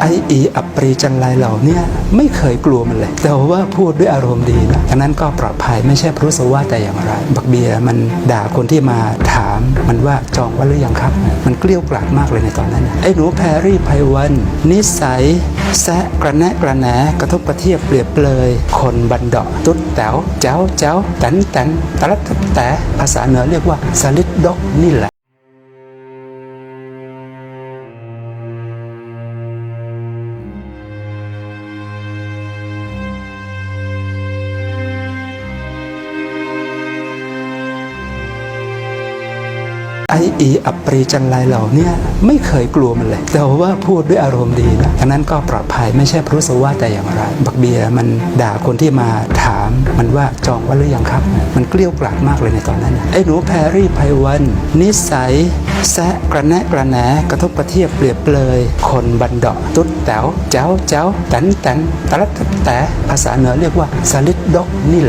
ไออีอัปรีจันไรเหล่านี่ยไม่เคยกลัวมันเลย แต่ว่าพูดด้วยอารมณ์ดีนะฉะนั้นก็ปลอดภัยไม่ใช่พรุษวาแต่อย่างไร บักเบียมันด่าคนที่มาถามมันว่าจองไว้หรือยังครับ มันเกลี้ยวกล่อมมากเลยในตอนนั้น ไอ้หนูแพรรี่ไพวัน นิสัย แซะกระแนะกระแหนกระทบกระเทียบเปรียบเปรยคนบันเดาะตุ๊ดแต๋วเจ้าเจ้าแตนแตนตะลัดแต่ภาษาเหนือเรียกว่าสลิดดกนี่แหละ ไออีอัปรีจันไรเหล่านี่ยไม่เคยกลัวมันเลย แต่ว่าพูดด้วยอารมณ์ดีนะฉะนั้นก็ปลอดภัยไม่ใช่พรุษวาแต่อย่างไร บักเบียมันด่าคนที่มาถามมันว่าจองไว้หรือยังครับ มันเกลี้ยวกล่อมมากเลยในตอนนั้น ไอ้หนูแพรรี่ไพวัน นิสัย แซะกระแนะกระแหนกระทบกระเทียบเปรียบเปรยคนบันดาะตุ๊ดแต๋วเจ้าเจ้าแตนแตนตะลัดแต่ภาษาเหนือเรียกว่าสลิดดกนี่แหละ